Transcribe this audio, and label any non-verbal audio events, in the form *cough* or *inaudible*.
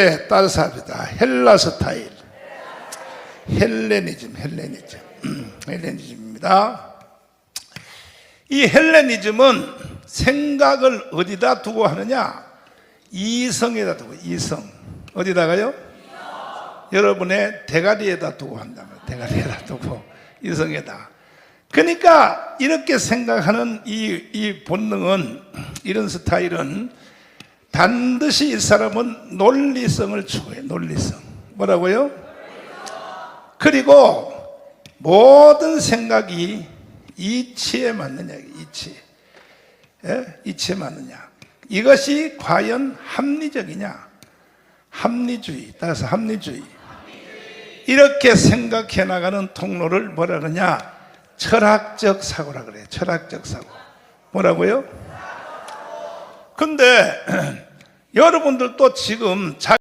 네, 따라서 합시다. 헬라 스타일. 헬레니즘, 헬레니즘. 음, 헬레니즘입니다. 이 헬레니즘은 생각을 어디다 두고 하느냐? 이성에다 두고, 이성. 어디다가요? 여러분의 대가리에다 두고 한다면, 대가리에다 두고, 이성에다. 그러니까 이렇게 생각하는 이, 이 본능은, 이런 스타일은 반드시 이 사람은 논리성을 추구해, 논리성. 뭐라고요? 그리고 모든 생각이 이치에 맞느냐, 이치. 예? 이치에 맞느냐. 이것이 과연 합리적이냐? 합리주의. 따라서 합리주의. 이렇게 생각해 나가는 통로를 뭐라 그러냐? 철학적 사고라 그래요. 철학적 사고. 뭐라고요? 근데 *clears throat* 여러분들도 지금 자